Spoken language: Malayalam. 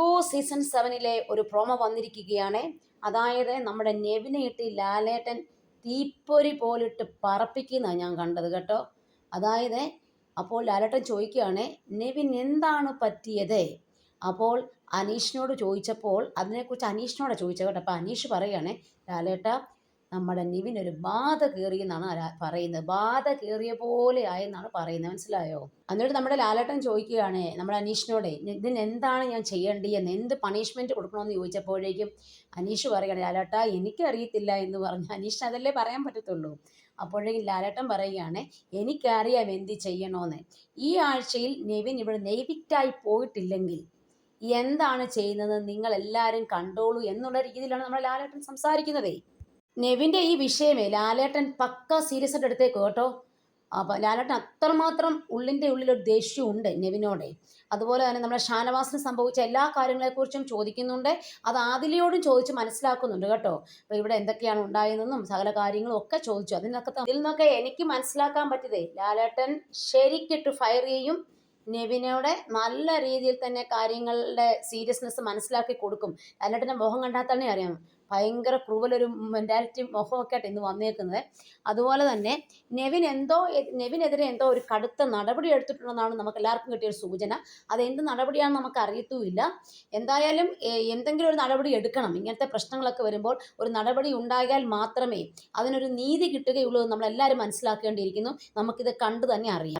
ബോസ് സീസൺ സെവനിലെ ഒരു പ്രോമോ വന്നിരിക്കുകയാണ്. അതായത് നമ്മുടെ നെവിനെ ഇട്ട് ലാലേട്ടൻ തീപ്പൊരി പോലിട്ട് പറപ്പിക്കുന്നതാണ് ഞാൻ കണ്ടത് കേട്ടോ. അതായത് അപ്പോൾ ലാലേട്ടൻ ചോദിക്കുകയാണ് നെവിൻ എന്താണ് പറ്റിയത്? അപ്പോൾ അനീഷിനോട് ചോദിച്ചപ്പോൾ അതിനെക്കുറിച്ച് അനീഷിനോടാണ് ചോദിച്ചത് കേട്ടോ. അപ്പോൾ അനീഷ് പറയുകയാണ് ലാലേട്ട നമ്മുടെ നിവിൻ ഒരു ബാധ കയറിയെന്നാണ് പറയുന്നത്. ബാധ കയറിയ പോലെ ആയെന്നാണ് പറയുന്നത്. മനസ്സിലായോ? എന്നിട്ട് നമ്മുടെ ലാലേട്ടൻ ചോദിക്കുകയാണ് നമ്മുടെ അനീഷിനോട് ഇതിന് എന്താണ് ഞാൻ ചെയ്യേണ്ടതെന്ന് എന്ത് പണിഷ്മെന്റ് കൊടുക്കണമെന്ന് ചോദിച്ചപ്പോഴേക്കും അനീഷ് പറയുകയാണ് ലാലേട്ട എനിക്കറിയത്തില്ല എന്ന് പറഞ്ഞു അനീഷ് അതല്ലേ പറയാൻ പറ്റത്തുള്ളൂ? അപ്പോഴേക്കും ലാലേട്ടൻ പറയുകയാണ് എനിക്കറിയാം എന്ത് ചെയ്യണമെന്ന് ഈ ആഴ്ചയിൽ നെവിൻ ഇവിടെ നെയ്വിക്റ്റായി പോയിട്ടില്ലെങ്കിൽ എന്താണ് ചെയ്യുന്നത് നിങ്ങൾ എല്ലാവരും കണ്ടോളൂ എന്നുള്ള രീതിയിലാണ് നമ്മുടെ ലാലേട്ടൻ സംസാരിക്കുന്നത്. നെവിന്റെ ഈ വിഷയമേ ലാലേട്ടൻ പക്ക സീരിയസ് ആയിട്ട് എടുത്തേക്ക് കേട്ടോ. അപ്പം ലാലേട്ടൻ അത്രമാത്രം ഉള്ളിന്റെ ഉള്ളിലൊരു ദേഷ്യമുണ്ട് നെവിനോടെ. അതുപോലെ തന്നെ നമ്മുടെ ഷാനവാസിന് സംഭവിച്ച എല്ലാ കാര്യങ്ങളെക്കുറിച്ചും ചോദിക്കുന്നുണ്ട്. അത് ആദിലയോടും ചോദിച്ച് മനസ്സിലാക്കുന്നുണ്ട് കേട്ടോ. അപ്പോൾ ഇവിടെ എന്തൊക്കെയാണ് ഉണ്ടായതെന്നും സകല കാര്യങ്ങളും ഒക്കെ ചോദിച്ചു. അതിനൊക്കെ ഇതിൽ നിന്നൊക്കെ എനിക്ക് മനസ്സിലാക്കാൻ പറ്റിയതേ ലാലേട്ടൻ ശരിക്കിട്ട് ഫയർ ചെയ്യും. നെവിനോടെ നല്ല രീതിയിൽ തന്നെ കാര്യങ്ങളുടെ സീരിയസ്നെസ് മനസ്സിലാക്കി കൊടുക്കും. ലാലേട്ടന്റെ മുഖം കണ്ടാൽ തന്നെ അറിയാം. ഭയങ്കര ക്രൂവലൊരു മെന്റാലിറ്റി മുഖമൊക്കെ ആയിട്ട് ഇന്ന് വന്നേക്കുന്നത്. അതുപോലെ തന്നെ നെവിൻ എന്തോ നെവിനെതിരെ എന്തോ ഒരു കടുത്ത നടപടി എടുത്തിട്ടുണ്ടെന്നാണ് നമുക്ക് എല്ലാവർക്കും കിട്ടിയ ഒരു സൂചന. അത് എന്ത് നടപടിയാണെന്ന് നമുക്ക് അറിയത്തുമില്ല എന്തായാലും എന്തെങ്കിലും ഒരു നടപടി എടുക്കണം. ഇങ്ങനത്തെ പ്രശ്നങ്ങളൊക്കെ വരുമ്പോൾ ഒരു നടപടി ഉണ്ടായാൽ മാത്രമേ അതിനൊരു നീതി കിട്ടുകയുള്ളൂ എന്ന് നമ്മളെല്ലാവരും മനസ്സിലാക്കേണ്ടിയിരിക്കുന്നു. നമുക്കിത് കണ്ടു തന്നെ അറിയാം.